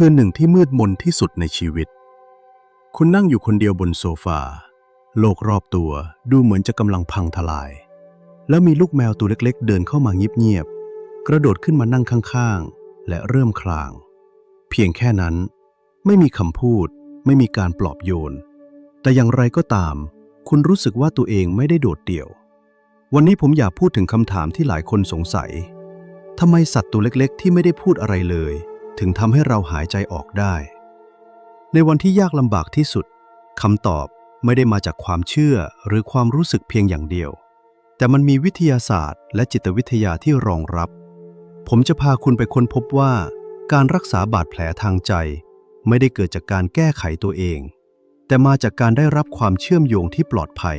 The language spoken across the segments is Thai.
คืนหนึ่งที่มืดมนที่สุดในชีวิต คุณนั่งอยู่คนเดียวบนโซฟา โลกรอบตัวดูเหมือนจะกำลังพังทลาย แล้วมีลูกแมวตัวเล็กๆ เดินเข้ามาเงียบๆ กระโดดขึ้นมานั่งข้างๆ และเริ่มคลาง เพียงแค่นั้น ไม่มีคำพูด ไม่มีการปลอบโยน แต่อย่างไรก็ตาม คุณรู้สึกว่าตัวเองไม่ได้โดดเดี่ยว วันนี้ผมอยากพูดถึงคำถามที่หลายคนสงสัยทำไมสัตว์ตัวเล็กๆ ที่ไม่ได้พูดอะไรเลย ถึงทำให้เราหายใจออกได้ ในวันที่ยากลำบากที่สุดคำตอบไม่ได้มาจากความเชื่อหรือความรู้สึกเพียงอย่างเดียว แต่มันมีวิทยาศาสตร์ และจิตวิทยาที่รองรับ ผมจะพาคุณไปค้นพบว่า การรักษาบาดแผลทางใจ ไม่ได้เกิดจากการแก้ไขตัวเอง แต่มาจากการได้รับความเชื่อมโยงที่ปลอดภัย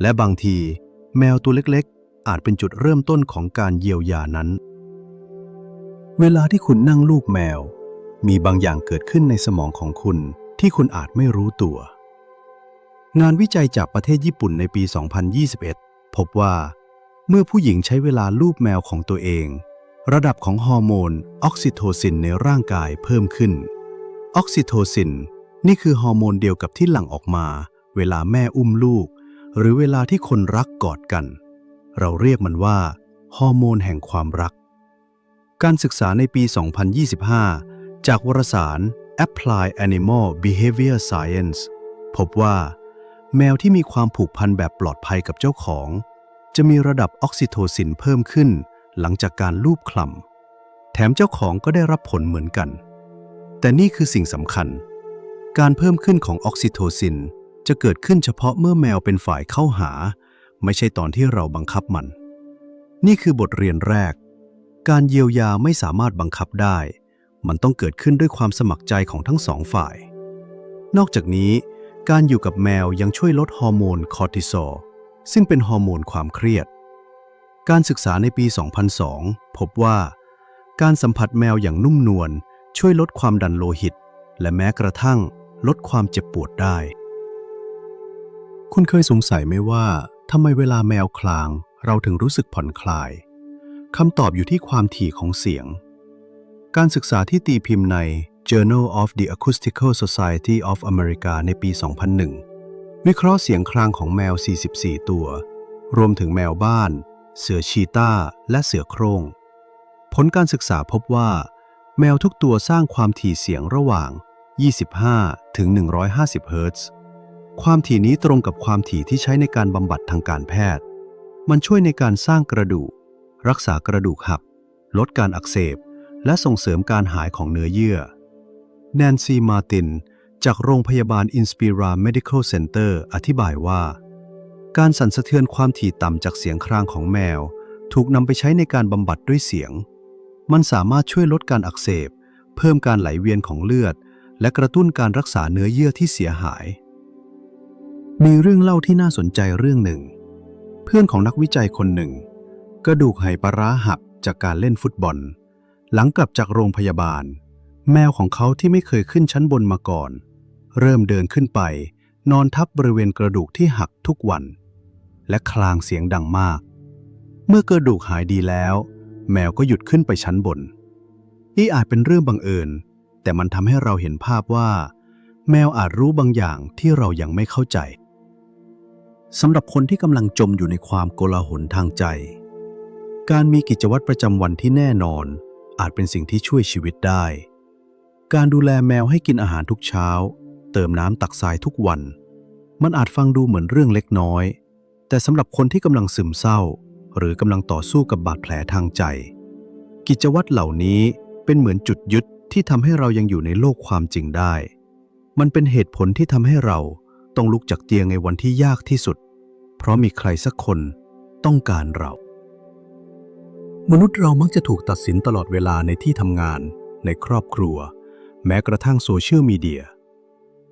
และบางที แมวตัวเล็กๆ อาจเป็นจุดเริ่มต้นของการเยียวยานั้น เวลาที่คุณนั่งลูกแมว มีบางอย่างเกิดขึ้นในสมองของคุณที่คุณอาจไม่รู้ตัว งานวิจัยจากประเทศญี่ปุ่นในปี 2021 พบว่า เมื่อผู้หญิงใช้เวลาลูบแมวของตัวเอง ระดับของฮอร์โมนออกซิโทซินในร่างกายเพิ่มขึ้น ออกซิโทซิน นี่คือฮอร์โมนเดียวกับที่หลั่งออกมา เวลาแม่อุ้มลูก หรือเวลาที่คนรักกอดกัน เราเรียกมันว่าฮอร์โมนแห่งความรัก การศึกษาในปี 2025 จากวารสาร Apply Animal Behavior Science พบว่า แมวที่มีความผูกพันแบบปลอดภัยกับเจ้าของ จะมีระดับออกซิโทซินเพิ่มขึ้น หลังจากการลูบคลำแถมเจ้าของก็ได้รับผลเหมือนกัน แต่นี่คือสิ่งสำคัญ การเพิ่มขึ้นของออกซิโทซินจะเกิดขึ้นเฉพาะเมื่อแมวเป็นฝ่ายเข้าหา ไม่ใช่ตอนที่เราบังคับมัน นี่คือบทเรียนแรก การเยียวยาไม่สามารถบังคับได้ มันต้องเกิดขึ้นด้วยความสมัครใจของทั้งสองฝ่าย นอกจากนี้ การอยู่กับแมวยังช่วยลดฮอร์โมนคอร์ติซอลซึ่งเป็นฮอร์โมนความเครียด การศึกษาในปี 2002 พบว่า การสัมผัสแมวอย่างนุ่มนวลช่วยลดความดันโลหิต และแม้กระทั่งลดความเจ็บปวดได้ คุณเคยสงสัยไหมว่าทำไมเวลาแมวคลาง เราถึงรู้สึกผ่อนคลาย คำตอบอยู่ที่ความถี่ของเสียง การศึกษาที่ตีพิมพ์ใน Journal of the Acoustical Society of America ในปี 2001 วิเคราะห์เสียงครางของแมว 44 ตัว รวมถึงแมวบ้าน เสือชีตาและเสือโคร่ง ผลการศึกษาพบว่า แมวทุกตัวสร้างความถี่เสียงระหว่าง 25 ถึง 150 เฮิรตซ์ ความถี่นี้ตรงกับความถี่ที่ใช้ในการบำบัดทางการแพทย์ มันช่วยในการสร้างกระดูก รักษากระดูกหัก ลดการอักเสบ และส่งเสริมการหายของเนื้อเยื่อ แนนซีมาติน จากโรงพยาบาล Inspira Medical Center อธิบายว่า การสั่นสะเทือนความถี่ต่ำจากเสียงครางของแมว ถูกนำไปใช้ในการบำบัดด้วยเสียง มันสามารถช่วยลดการอักเสบ เพิ่มการไหลเวียนของเลือด และกระตุ้นการรักษาเนื้อเยื่อที่เสียหาย มีเรื่องเล่าที่น่าสนใจเรื่องหนึ่ง เพื่อนของนักวิจัยคนหนึ่ง กระดูกไหปาร้าหักจากการเล่นฟุตบอล หลังกลับจากโรงพยาบาล แมวของเขาที่ไม่เคยขึ้นชั้นบนมาก่อน เริ่มเดินขึ้นไป นอนทับบริเวณกระดูกที่หักทุกวัน และคลางเสียงดังมาก เมื่อกระดูกหายดีแล้ว แมวก็หยุดขึ้นไปชั้นบนนี่อาจเป็นเรื่องบังเอิญ แต่มันทำให้เราเห็นภาพว่า แมวอาจรู้บางอย่างที่เรายังไม่เข้าใจสำหรับคนที่กำลังจมอยู่ในความโกลาหลทางใจ การมีกิจวัตรประจำวันที่แน่นอน อาจเป็นสิ่งที่ช่วยชีวิตได้ การดูแลแมวให้กินอาหารทุกเช้า เติมน้ำตักทรายทุกวัน มันอาจฟังดูเหมือนเรื่องเล็กน้อย แต่สำหรับคนที่กำลังซึมเศร้า หรือกำลังต่อสู้กับบาดแผลทางใจ กิจวัตรเหล่านี้เป็นเหมือนจุดยึดที่ทำให้เรายังอยู่ในโลกความจริงได้ มันเป็นเหตุผลที่ทำให้เราต้องลุกจากเตียงในวันที่ยากที่สุด เพราะมีใครสักคนต้องการเรา มนุษย์เรามักจะถูกตัดสินตลอดเวลาในที่ทำงาน ในครอบครัว แม้กระทั่งโซเชียลมีเดีย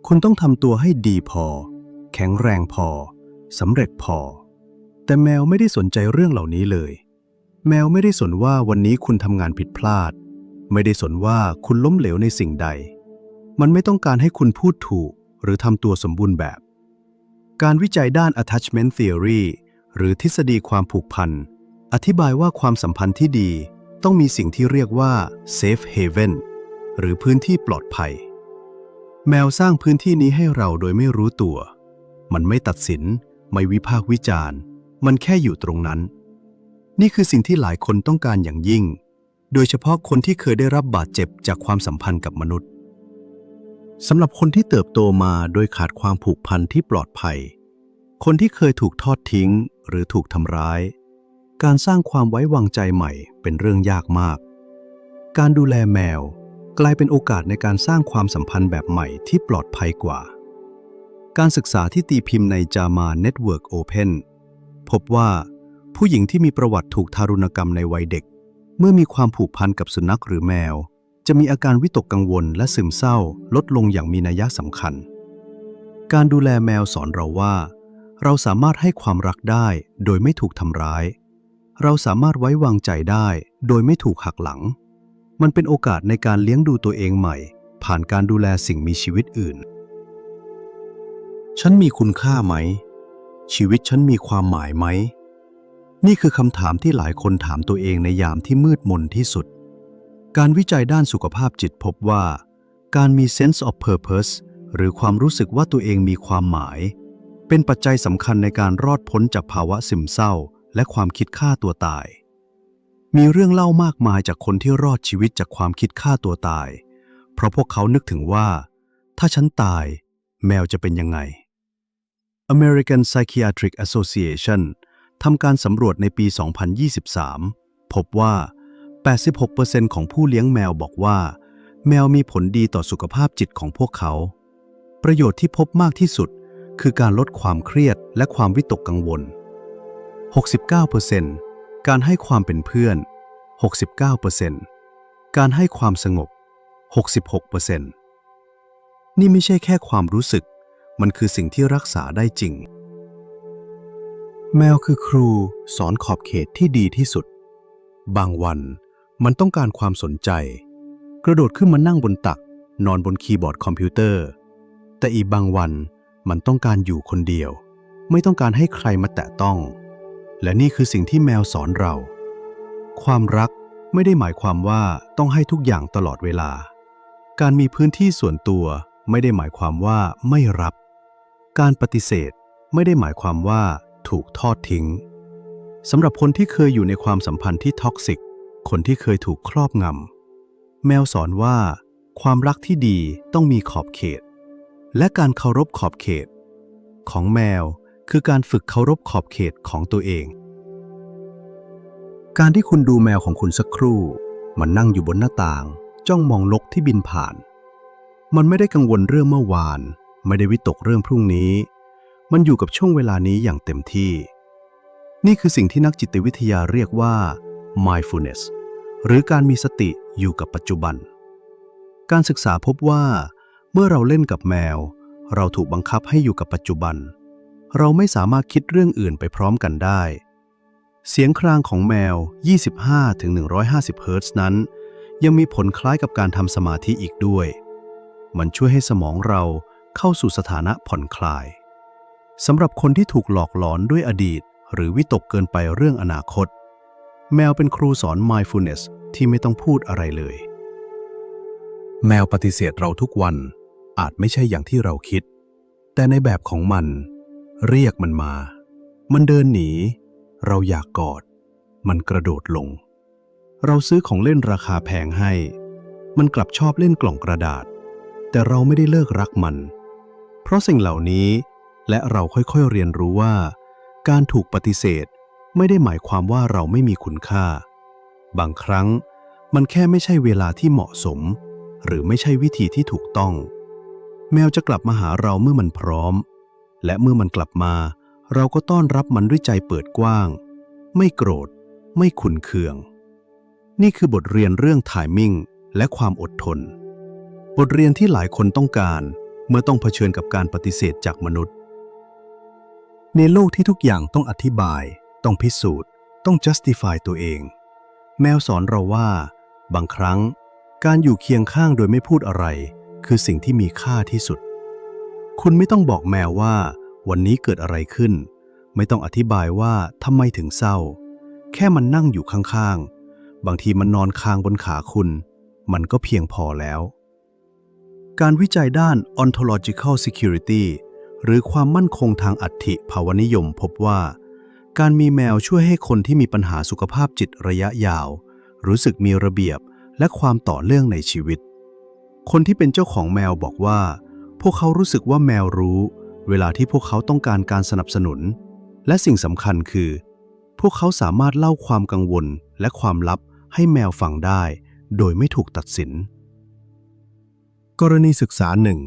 คุณต้องทำตัวให้ดีพอ แข็งแรงพอสำเร็จพอ แต่แมวไม่ได้สนใจเรื่องเหล่านี้เลย แมวไม่ได้สนว่าวันนี้คุณทำงานผิดพลาด ไม่ได้สนว่าคุณล้มเหลวในสิ่งใด มันไม่ต้องการให้คุณพูดถูก หรือทำตัวสมบูรณ์แบบ การวิจัยด้าน attachment theory หรือทฤษฎีความผูกพัน อธิบายว่าความสัมพันธ์ที่ดีต้องมีสิ่งที่เรียกว่า safe haven หรือพื้นที่ปลอดภัย แมวสร้างพื้นที่นี้ให้เราโดยไม่รู้ตัว มันไม่ตัดสิน ไม่วิพากษ์วิจารณ์ มันแค่อยู่ตรงนั้น นี่คือสิ่งที่หลายคนต้องการอย่างยิ่ง โดยเฉพาะคนที่เคยได้รับบาดเจ็บจากความสัมพันธ์กับมนุษย์สำหรับคนที่เติบโตมาโดยขาดความผูกพันที่ปลอดภัย คนที่เคยถูกทอดทิ้ง หรือถูกทำร้าย การสร้างความไว้วางใจใหม่เป็นเรื่องยากมาก การดูแลแมวกลายเป็นโอกาสในการสร้างความสัมพันธ์แบบใหม่ที่ปลอดภัยกว่า การศึกษาที่ตีพิมพ์ใน JAMA Network Open พบว่า ผู้หญิงที่มีประวัติถูกทารุณกรรมในวัยเด็ก เมื่อมีความผูกพันกับสุนัขหรือแมว จะมีอาการวิตกกังวลและซึมเศร้าลดลงอย่างมีนัยสำคัญ การดูแลแมวสอนเราว่า เราสามารถให้ความรักได้โดยไม่ถูกทำร้าย เราสามารถไว้วางใจได้ โดยไม่ถูกหักหลัง มันเป็นโอกาสในการเลี้ยงดูตัวเองใหม่ ผ่านการดูแลสิ่งมีชีวิตอื่น ฉันมีคุณค่าไหม ชีวิตฉันมีความหมายไหม นี่คือคำถามที่หลายคนถามตัวเองในยามที่มืดมนที่สุด การวิจัยด้านสุขภาพจิตพบว่า การมี sense of purpose หรือความรู้สึกว่าตัวเองมีความหมาย เป็นปัจจัยสำคัญในการรอดพ้นจากภาวะซึมเศร้า และความคิดฆ่าตัวตาย มีเรื่องเล่ามากมายจากคนที่รอดชีวิตจากความคิดฆ่าตัวตาย เพราะพวกเขานึกถึงว่า ถ้าฉันตาย แมวจะเป็นยังไง American Psychiatric Association ทำการสำรวจในปี 2023 พบว่า 86%ของผู้เลี้ยงแมวบอกว่า แมวมีผลดีต่อสุขภาพจิตของพวกเขา ประโยชน์ที่พบมากที่สุดคือการลดความเครียดและความวิตกกังวล 69%การให้ความเป็นเพื่อน 69%การให้ความสงบ 66%นี่ไม่ใช่แค่ความรู้สึก มันคือสิ่งที่รักษาได้จริง แมวคือครูสอนขอบเขตที่ดีที่สุด บางวันมันต้องการความสนใจ กระโดดขึ้นมานั่งบนตัก นอนบนคีย์บอร์ดคอมพิวเตอร์ แต่อีกบางวันมันต้องการอยู่คนเดียว ไม่ต้องการให้ใครมาแตะต้อง และนี่คือสิ่งที่แมวสอนเรา ความรักไม่ได้หมายความว่าต้องให้ทุกอย่างตลอดเวลา การมีพื้นที่ส่วนตัวไม่ได้หมายความว่าไม่รับ การปฏิเสธไม่ได้หมายความว่าถูกทอดทิ้งสำหรับคนที่เคยอยู่ในความสัมพันธ์ที่ท็อกซิก คนที่เคยถูกครอบงำ แมวสอนว่า ความรักที่ดีต้องมีขอบเขต และการเคารพขอบเขต ของแมว คือการฝึกเคารพขอบเขตของตัวเอง การที่คุณดูแมวของคุณสักครู่ มันนั่งอยู่บนหน้าต่าง จ้องมองนกที่บินผ่าน มันไม่ได้กังวลเรื่องเมื่อวาน ไม่ได้วิตกเรื่องพรุ่งนี้ มันอยู่กับช่วงเวลานี้อย่างเต็มที่ นี่คือสิ่งที่นักจิตวิทยาเรียกว่า mindfulness หรือการมีสติอยู่กับปัจจุบัน การศึกษาพบว่า เมื่อเราเล่นกับแมว เราถูกบังคับให้อยู่กับปัจจุบัน เราไม่สามารถคิดเรื่องอื่นไปพร้อมกันได้ เสียงครางของแมว 25-150 เฮิรตซ์นั้น ยังมีผลคล้ายกับการทำสมาธิอีกด้วย มันช่วยให้สมองเราเข้าสู่สถานะผ่อนคลายสำหรับคนที่ถูกหลอกหลอนด้วยอดีต หรือวิตกเกินไปเรื่องอนาคต แมวเป็นครูสอน mindfulness ที่ไม่ต้องพูดอะไรเลย แมวปฏิเสธเราทุกวันอาจไม่ใช่อย่างที่เราคิด แต่ในแบบของมัน เรียกมันมา มันเดินหนี เราอยากกอด มันกระโดดลง เราซื้อของเล่นราคาแพงให้ มันกลับชอบเล่นกล่องกระดาษ แต่เราไม่ได้เลิกรักมัน เพราะสิ่งเหล่านี้ และเราค่อยๆเรียนรู้ว่า การถูกปฏิเสธไม่ได้หมายความว่าเราไม่มีคุณค่า บางครั้งมันแค่ไม่ใช่เวลาที่เหมาะสม หรือไม่ใช่วิธีที่ถูกต้อง แมวจะกลับมาหาเราเมื่อมันพร้อม และเมื่อมันกลับมา เราก็ต้อนรับมันด้วยใจเปิดกว้าง ไม่โกรธ ไม่ขุนเคือง นี่คือบทเรียนเรื่องไทมิ่งและความอดทน บทเรียนที่หลายคนต้องการ เมื่อต้องเผชิญกับการปฏิเสธจากมนุษย์ ในโลกที่ทุกอย่างต้องอธิบาย ต้องพิสูจน์ ต้อง justify ตัวเอง แมวสอนเราว่า บางครั้ง การอยู่เคียงข้างโดยไม่พูดอะไร คือสิ่งที่มีค่าที่สุด คุณไม่ต้องบอกแมวว่า วันนี้เกิดอะไรขึ้น ไม่ต้องอธิบายว่าทำไมถึงเศร้า แค่มันนั่งอยู่ข้างๆ บางทีมันนอนคางบนขาคุณ มันก็เพียงพอแล้ว การวิจัยด้าน ontological security หรือความมั่นคงทางอัติภาวนิยมพบว่า การมีแมวช่วยให้คนที่มีปัญหาสุขภาพจิตระยะยาว รู้สึกมีระเบียบและความต่อเนื่องในชีวิต คนที่เป็นเจ้าของแมวบอกว่า พวกเขารู้สึกว่าแมวรู้ เวลาที่พวกเขาต้องการการสนับสนุน และสิ่งสำคัญคือ พวกเขาสามารถเล่าความกังวลและความลับให้แมวฟังได้ โดยไม่ถูกตัดสิน กรณีศึกษาหนึ่ง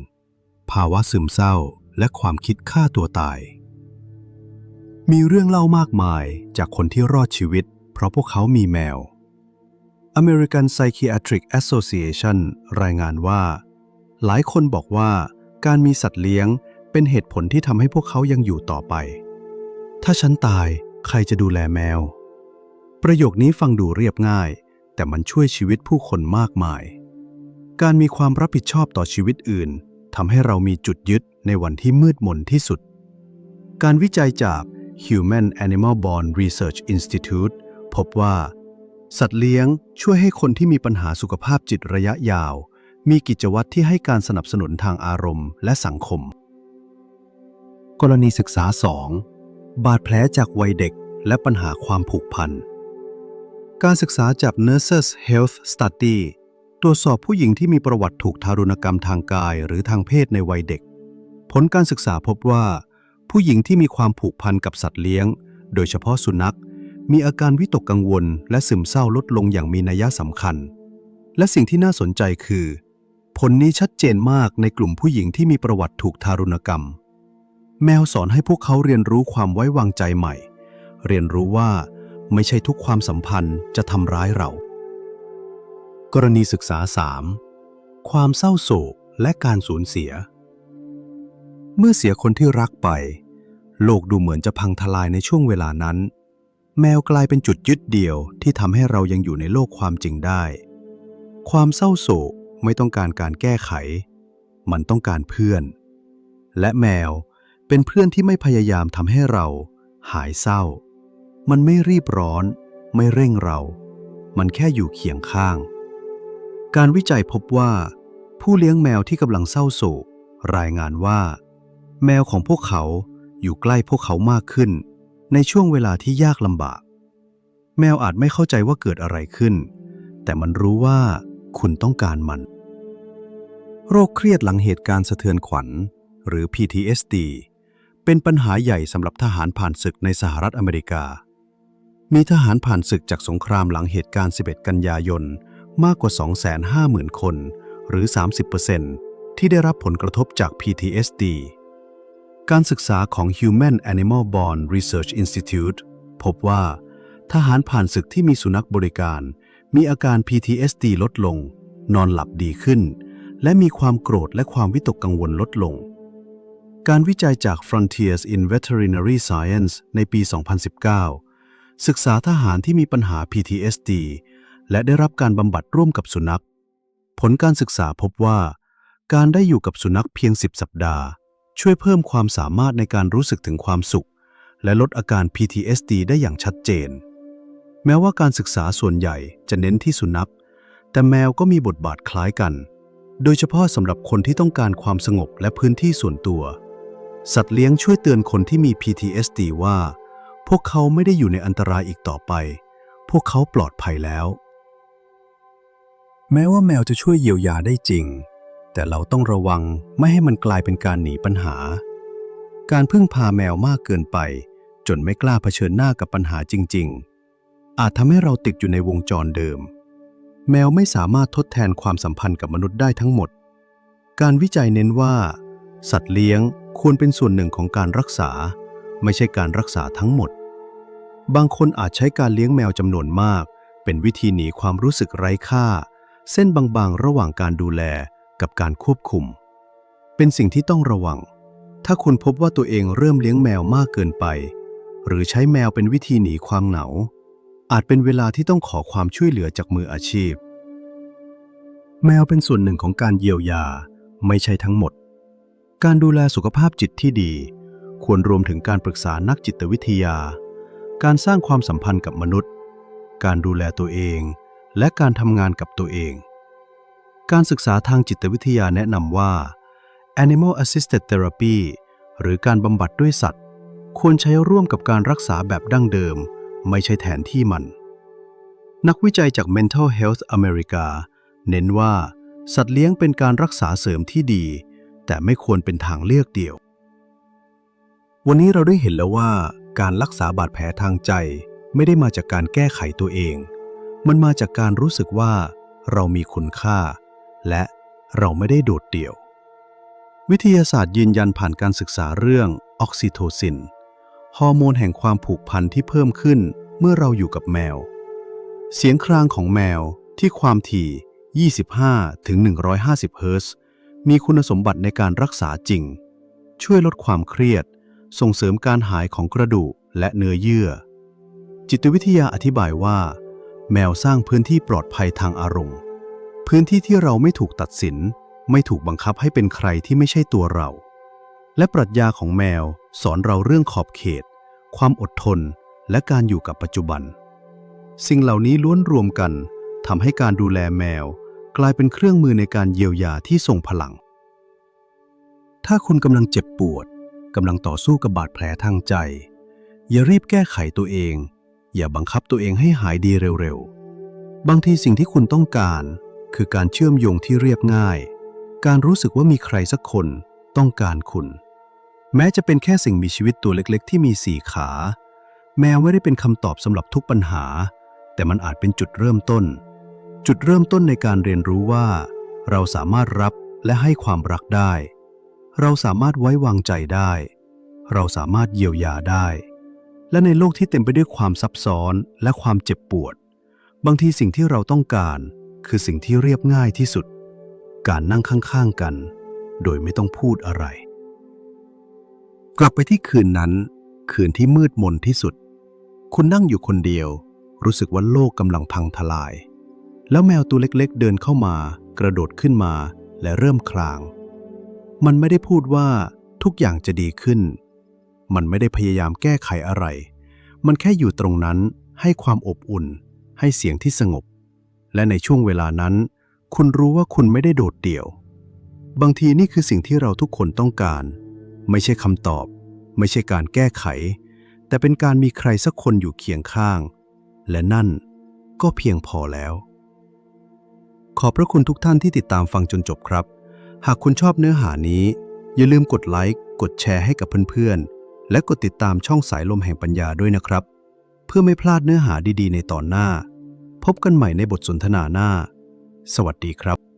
ภาวะซึมเศร้าและความคิดฆ่าตัวตาย มีเรื่องเล่ามากมายจากคนที่รอดชีวิต เพราะพวกเขามีแมว American Psychiatric Association รายงานว่า หลายคนบอกว่า การมีสัตว์เลี้ยงเป็นเหตุผลที่ทำให้พวกเขายังอยู่ต่อไป ถ้าฉันตายใครจะดูแลแมว ประโยคนี้ฟังดูเรียบง่าย แต่มันช่วยชีวิตผู้คนมากมาย การมีความรับผิดชอบต่อชีวิตอื่นทำให้เรามีจุดยึดในวันที่มืดมนที่สุด การวิจัยจาก Human Animal Bond Research Institute พบว่า สัตว์เลี้ยงช่วยให้คนที่มีปัญหาสุขภาพจิตระยะยาว มีกิจวัตรที่ให้การสนับสนุนทางอารมณ์และสังคม กรณีศึกษา 2 บาดแผลจากวัยเด็กและปัญหาความผูกพัน การศึกษาจาก Nurses Health Study ตรวจสอบผู้หญิงที่มีประวัติถูกทารุณกรรมทางกายหรือทางเพศในวัยเด็ก ผลการศึกษาพบว่า ผู้หญิงที่มีความผูกพันกับสัตว์เลี้ยง โดยเฉพาะสุนัข มีอาการวิตกกังวล และซึมเศร้าลดลงอย่างมีนัยสำคัญ และสิ่งที่น่าสนใจคือ ผลนี้ชัดเจนมากในกลุ่มผู้หญิงที่มีประวัติถูกทารุณกรรม แมวสอนให้พวกเขาเรียนรู้ความไว้วางใจใหม่ เรียนรู้ว่าไม่ใช่ทุกความสัมพันธ์จะทำร้ายเรา กรณีศึกษา 3 ความเศร้าโศกและการสูญเสีย เมื่อเสียคนที่รักไป โลกดูเหมือนจะพังทลายในช่วงเวลานั้น แมวกลายเป็นจุดยึดเดียวที่ทำให้เรายังอยู่ในโลกความจริงได้ ความเศร้าโศก ไม่ต้องการการแก้ไข มันต้องการเพื่อน และแมวเป็นเพื่อนที่ไม่พยายามทำให้เรา หายเศร้า มันไม่รีบร้อน ไม่เร่งเรา มันแค่อยู่เคียงข้าง การวิจัยพบว่า ผู้เลี้ยงแมวที่กำลังเศร้าโศกรายงานว่า แมวของพวกเขาอยู่ใกล้พวกเขามากขึ้น ในช่วงเวลาที่ยากลำบาก แมวอาจไม่เข้าใจว่าเกิดอะไรขึ้น แต่มันรู้ว่า คุณต้องการมัน โรคเครียดหลังเหตุการณ์สะเทือนขวัญ หรือ PTSD เป็นปัญหาใหญ่สำหรับทหารผ่านศึกในสหรัฐอเมริกา มีทหารผ่านศึกจากสงครามหลังเหตุการณ์ 11 กันยายน มากกว่า 250,000 คน หรือ 30%ที่ได้รับผลกระทบจาก PTSD การศึกษาของ Human Animal Bond Research Institute พบว่า ทหารผ่านศึกที่มีสุนัขบริการ มีอาการ PTSD ลดลง นอนหลับดีขึ้น และมีความโกรธและความวิตกกังวลลดลง การวิจัยจาก Frontiers in Veterinary Science ในปี 2019 ศึกษาทหารที่มีปัญหา PTSD และได้รับการบำบัดร่วมกับสุนัข ผลการศึกษาพบว่า การได้อยู่กับสุนัขเพียง 10 สัปดาห์ ช่วยเพิ่มความสามารถในการรู้สึกถึงความสุข และลดอาการ PTSD ได้อย่างชัดเจน แม้ว่าการศึกษาส่วนใหญ่จะเน้นที่สุนัข แต่แมวก็มีบทบาทคล้ายกัน โดยเฉพาะสำหรับคนที่ต้องการความสงบและพื้นที่ส่วนตัว สัตว์เลี้ยงช่วยเตือนคนที่มี PTSD ว่า พวกเขาไม่ได้อยู่ในอันตรายอีกต่อไป พวกเขาปลอดภัยแล้ว แม้ว่าแมวจะช่วยเยียวยาได้จริง แต่เราต้องระวังไม่ให้มันกลายเป็นการหนีปัญหา การพึ่งพาแมวมากเกินไป จนไม่กล้าเผชิญหน้ากับปัญหาจริง ๆ อาจทำให้เราติดอยู่ในวงจรเดิม แมวไม่สามารถทดแทนความสัมพันธ์กับมนุษย์ได้ทั้งหมด การวิจัยเน้นว่า สัตว์เลี้ยงควรเป็นส่วนหนึ่งของการรักษา ไม่ใช่การรักษาทั้งหมด บางคนอาจใช้การเลี้ยงแมวจำนวนมาก เป็นวิธีหนีความรู้สึกไร้ค่า เส้นบางๆ ระหว่างการดูแลกับการควบคุม เป็นสิ่งที่ต้องระวัง ถ้าคุณพบว่าตัวเองเริ่มเลี้ยงแมวมากเกินไป หรือใช้แมวเป็นวิธีหนีความเหงา อาจเป็นเวลาที่ต้องขอความช่วยเหลือจากมืออาชีพ แมวเป็นส่วนหนึ่งของการเยียวยาไม่ใช่ทั้งหมด การดูแลสุขภาพจิตที่ดี ควรรวมถึงการปรึกษานักจิตวิทยา การสร้างความสัมพันธ์กับมนุษย์ การดูแลตัวเอง และการทำงานกับตัวเอง การศึกษาทางจิตวิทยาแนะนำว่า Animal Assisted Therapy หรือการบำบัดด้วยสัตว์ ควรใช้ร่วมกับการรักษาแบบดั้งเดิม ไม่ใช่แทนที่มัน นักวิจัยจาก Mental Health America เน้นว่า สัตว์เลี้ยงเป็นการรักษาเสริมที่ดี แต่ไม่ควรเป็นทางเลือกเดียว วันนี้เราได้เห็นแล้วว่า การรักษาบาดแผลทางใจ ไม่ได้มาจากการแก้ไขตัวเอง มันมาจากการรู้สึกว่า เรามีคุณค่า และเราไม่ได้โดดเดี่ยว วิทยาศาสตร์ยืนยันผ่านการศึกษาเรื่องออกซิโทซิน ฮอร์โมนแห่งความผูกพันที่เพิ่มขึ้นเมื่อเราอยู่กับแมว เสียงครางของแมวที่ความถี่ 25 ถึง 150 เฮิร์ตซ์มีคุณสมบัติในการรักษาจริง ช่วยลดความเครียด ส่งเสริมการหายของกระดูกและเนื้อเยื่อ จิตวิทยาอธิบายว่า แมวสร้างพื้นที่ปลอดภัยทางอารมณ์ พื้นที่ที่เราไม่ถูกตัดสิน ไม่ถูกบังคับให้เป็นใครที่ไม่ใช่ตัวเรา และปรัชญาของแมวสอนเราเรื่องขอบเขต ความอดทน และการอยู่กับปัจจุบัน สิ่งเหล่านี้ล้วนรวมกันทำให้การดูแลแมว กลายเป็นเครื่องมือในการเยียวยาที่ทรงพลัง ถ้าคุณกำลังเจ็บปวดกำลังต่อสู้กับบาดแผลทางใจ อย่ารีบแก้ไขตัวเอง อย่าบังคับตัวเองให้หายดีเร็วๆ บางทีสิ่งที่คุณต้องการ คือการเชื่อมโยงที่เรียบง่าย การรู้สึกว่ามีใครสักคน ต้องการคุณ แม้จะเป็นแค่สิ่งมีชีวิตตัวเล็กๆ ที่มีสี่ขา แมวไม่ได้เป็นคำตอบสำหรับทุกปัญหา แต่มันอาจเป็นจุดเริ่มต้น จุดเริ่มต้นในการเรียนรู้ว่า เราสามารถรับและให้ความรักได้ เราสามารถไว้วางใจได้ เราสามารถเยียวยาได้ และในโลกที่เต็มไปด้วยความซับซ้อนและความเจ็บปวด บางทีสิ่งที่เราต้องการ คือสิ่งที่เรียบง่ายที่สุด การนั่งข้างๆกัน โดยไม่ต้องพูดอะไร กลับไปที่คืนนั้น คืนที่มืดมนที่สุด คุณนั่งอยู่คนเดียว รู้สึกว่าโลกกำลังพังทลาย แล้วแมวตัวเล็กๆเดินเข้ามา กระโดดขึ้นมาและเริ่มคลาง มันไม่ได้พูดว่าทุกอย่างจะดีขึ้น มันไม่ได้พยายามแก้ไขอะไร มันแค่อยู่ตรงนั้นให้ความอบอุ่น ให้เสียงที่สงบ และในช่วงเวลานั้น คุณรู้ว่าคุณไม่ได้โดดเดี่ยว บางทีนี่คือสิ่งที่เราทุกคนต้องการ ไม่ใช่คำตอบ ไม่ใช่การแก้ไข แต่เป็นการมีใครสักคนอยู่เคียงข้าง และนั่นก็เพียงพอแล้ว ขอบพระคุณทุกท่านที่ติดตามฟังจนจบครับ หากคุณชอบเนื้อหานี้ อย่าลืมกดไลค์กดแชร์ให้กับเพื่อนๆ และกดติดตามช่องสายลมแห่งปัญญาด้วยนะครับ เพื่อไม่พลาดเนื้อหาดีๆ ในตอนหน้า พบกันใหม่ในบทสนทนาหน้า สวัสดีครับ